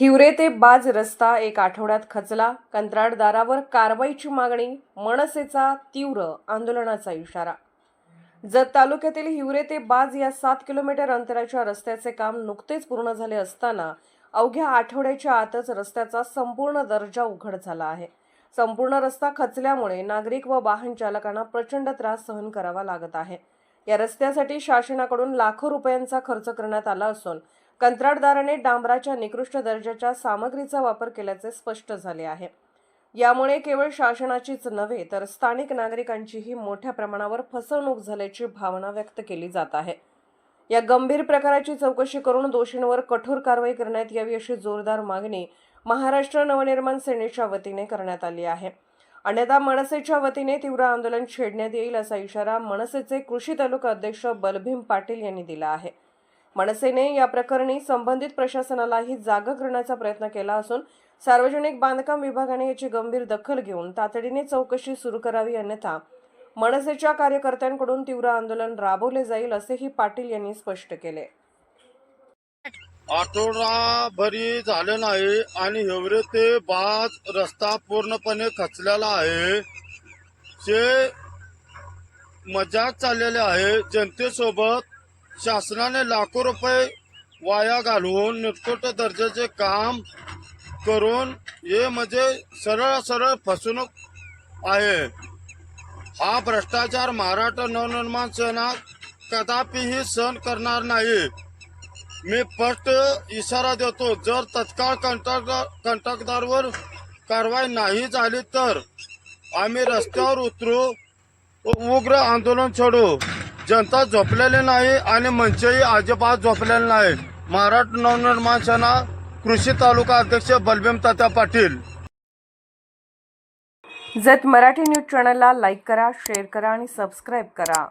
हिवरे ते बाज रस्ता एक आठवड्यात खचला. कंत्राटदारावर कारवाईची मागणी मनसेचा तीव्र आंदोलनाचा इशारा. जत तालुक्यातील हिवरे ते बाज या सात किलोमीटर अंतराच्या रस्त्याचे काम नुकतेच पूर्ण झाले असताना अवघ्या आठवड्याच्या आतच रस्त्याचा संपूर्ण दर्जा उघड झाला आहे. संपूर्ण रस्ता खचल्यामुळे नागरिक व वाहन चालकांना प्रचंड त्रास सहन करावा लागत आहे. या रस्त्यासाठी शासनाकडून लाखो रुपयांचा खर्च करण्यात आला असून कंत्राटदाराने डांबराच्या निकृष्ट दर्जाच्या सामग्रीचा वापर केल्याचे स्पष्ट झाले आहे. यामुळे केवळ शासनाचीच नव्हे तर स्थानिक नागरिकांचीही मोठ्या प्रमाणावर फसवणूक झाल्याची भावना व्यक्त केली जात आहे. या गंभीर प्रकाराची चौकशी करून दोषींवर कठोर कारवाई करण्यात यावी अशी जोरदार मागणी महाराष्ट्र नवनिर्माण सेनेच्या वतीने करण्यात आली आहे. अन्यथा मनसेच्या वतीने तीव्र आंदोलन छेडण्यात येईल असा इशारा मनसेचे कृषी तालुका अध्यक्ष बलभीम पाटील यांनी दिला आहे. मनसेने या प्रकरणी संबंधित प्रशासनालाही जागा करण्याचा प्रयत्न केला असून सार्वजनिक बांधकाम विभागाने याची गंभीर दखल घेऊन तातडीने चौकशी सुरू करावी अन्यथा मनसेच्या कार्यकर्त्यांकडून तीव्र आंदोलन राबवले जाईल असेही पाटील यांनी स्पष्ट केले. आठवडा भरी झाले नाही आणि हिवरे ते बाज रस्ता पूर्णपणे खचलेला आहे. जे मजाक चाललेले आहे जनतेसोबत शासनाने लाखो रुपये वाया घालवून निकृष्ट दर्जाचे काम करून हे म्हणजे सरळ सरळ फसवणूक आहे. हा भ्रष्टाचार महाराष्ट्र नवनिर्माण सेना कदापिही सहन करणार नाही. मी स्पष्ट इशारा देतो जर तत्काळ कंत्राटदार कंत्राटदारवर कारवाई नाही झाली तर आम्ही रस्त्यावर उतरू उग्र आंदोलन छेडू जनता झोपलेली नाही आणि मंचही अजिबात झोपलेले नाही. महाराष्ट्र नवनिर्माण सेना कृषी तालुका अध्यक्ष बलबीम तात्या पाटील. जत मराठी न्यूज चॅनलला लाईक करा शेअर करा आणि सबस्क्राईब करा.